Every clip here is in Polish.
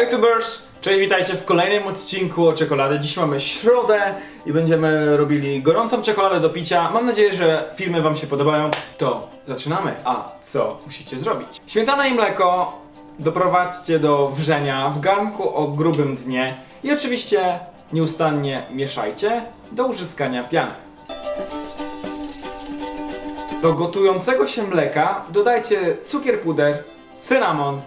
YouTubers! Cześć, witajcie w kolejnym odcinku o czekolady. Dziś mamy środę i będziemy robili gorącą czekoladę do picia. Mam nadzieję, że filmy wam się podobają. To zaczynamy. A co musicie zrobić? Śmietana i mleko doprowadźcie do wrzenia w garnku o grubym dnie i oczywiście nieustannie mieszajcie do uzyskania piany. Do gotującego się mleka dodajcie cukier puder, cynamon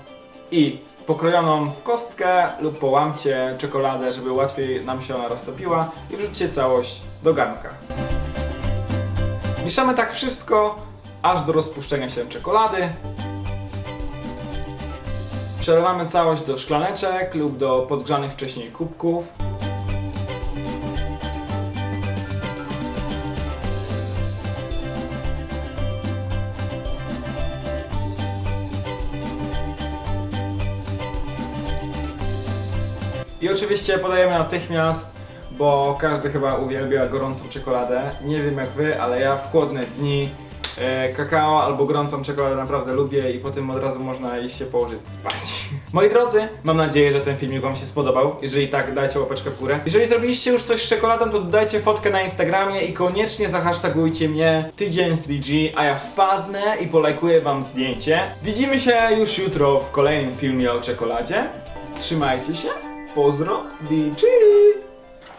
i pokrojoną w kostkę lub połamcie czekoladę, żeby łatwiej nam się ona roztopiła i wrzućcie całość do garnka. Mieszamy tak wszystko, aż do rozpuszczenia się czekolady. Przelewamy całość do szklaneczek lub do podgrzanych wcześniej kubków. I oczywiście podajemy natychmiast, bo każdy chyba uwielbia gorącą czekoladę. Nie wiem jak wy, ale ja w chłodne dni e, kakao albo gorącą czekoladę naprawdę lubię i potem od razu można iść się położyć spać. Moi drodzy, mam nadzieję, że ten filmik wam się spodobał. Jeżeli tak, dajcie łapeczkę w górę. Jeżeli zrobiliście już coś z czekoladą, to dodajcie fotkę na Instagramie i koniecznie zahashtagujcie mnie tydzień z DG, a ja wpadnę i polajkuję wam zdjęcie. Widzimy się już jutro w kolejnym filmie o czekoladzie. Trzymajcie się. Pozdro, DG!